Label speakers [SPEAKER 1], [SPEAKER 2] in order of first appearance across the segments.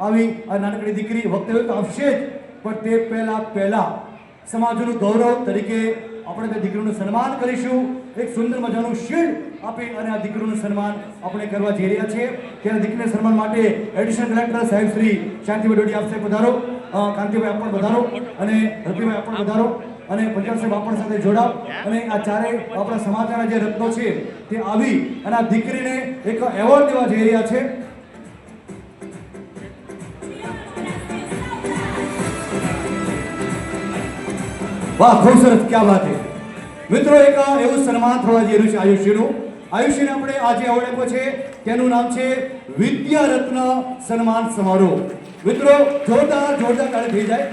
[SPEAKER 1] આવી આ નાનકડી દીકરી વક્તવ્ય તો આપશે જ. પણ તે પહેલા પહેલા સમાજનું ગૌરવ તરીકે આપણે તે દીકરીનું સન્માન કરીશું. એક સુંદર મજાનું શીલ્ડ આપી અને આ દીકરીનું સન્માન આપણે કરવા જઈ રહ્યા છીએ. ત્યારે દીકરીને સન્માન માટે એડિશનલ કલેક્ટર સાહેબ શ્રી શાંતિભાઈ ડોડી આપશે પધારો અ, કાંતિભાઈ આપ પણ વધારો અને રતિભાઈ આપ પણ વધારો અને પંજાબ સાહેબ આપણ સાથે જોડાવ. અને આ ચારે આપણા સમાચારના જે રત્નો છે તે આવી અને આ દીકરીને એક એવોર્ડ દેવા જઈ રહ્યા છે. વાહ, ખૂબ ક્યાં વાત છે. મિત્રો, એક એવું સન્માન થવા જઈ રહ્યું છે આયુષ્યનું આયુષ્યને આપણે આજે આપ્યો છે, તેનું નામ છે વિદ્યારત્ન સન્માન સમારોહ. મિત્રો, જોરદાર જોરદાર કાર્ય થઈ જાય.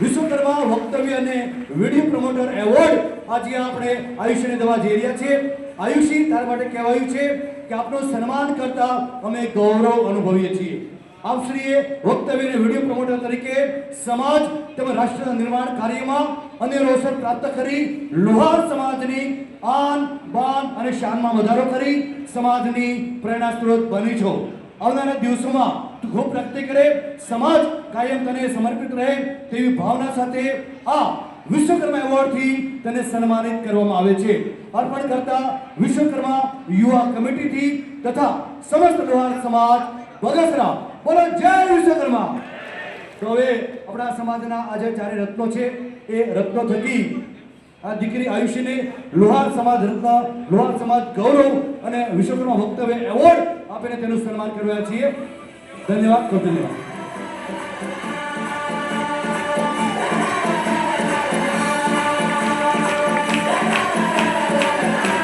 [SPEAKER 1] વિશ્વકર્મા વક્તવ્ય અને વીડિયો પ્રમોટર એવોર્ડ આજે આપણે આયુષ્યને દેવા જઈ રહ્યા છીએ. આયુષી, તારા માટે કહેવાયું છે કે આપનું સન્માન કરતા અમે ગૌરવ અનુભવીએ છીએ. આપશ્રીએ વક્તવ્ય વીડિયો પ્રમોટર તરીકે સમાજ તેમજ રાષ્ટ્રના નિર્માણ કાર્યમાં અને અવસર પ્રાપ્ત કરી, લોહાર સમાજની આન, બાન અને શાનમાં વધારો કરી સમાજની પ્રેરણા સ્ત્રોત બની છો. આવનારા દિવસોમાં તું ખૂબ પ્રગતિ કરે સમાજ કાયમ તને સમર્પિત રહે તેવી ભાવના સાથે આ વિશ્વકર્મા એવોર્ડથી તને સન્માનિત કરવામાં આવે છે. અર્પણ કરતા વિશ્વકર્મા યુવા કમિટીથી તથા સમસ્ત લોહાર સમાજ બગસરા બોલો, જય વિશ્વકર્મા. તો હવે આપણા સમાજના આજે ચારે રત્નો છે, એ રત્નો થકી આ દીકરી આયુષ્યને લોહાર સમાજ રત્ન, લોહાર સમાજ ગૌરવ અને વિશ્વકર્મા વક્તવ્ય એવોર્ડ આપીને તેનું સન્માન કરવા છીએ. ધન્યવાદ ધન્યવાદ.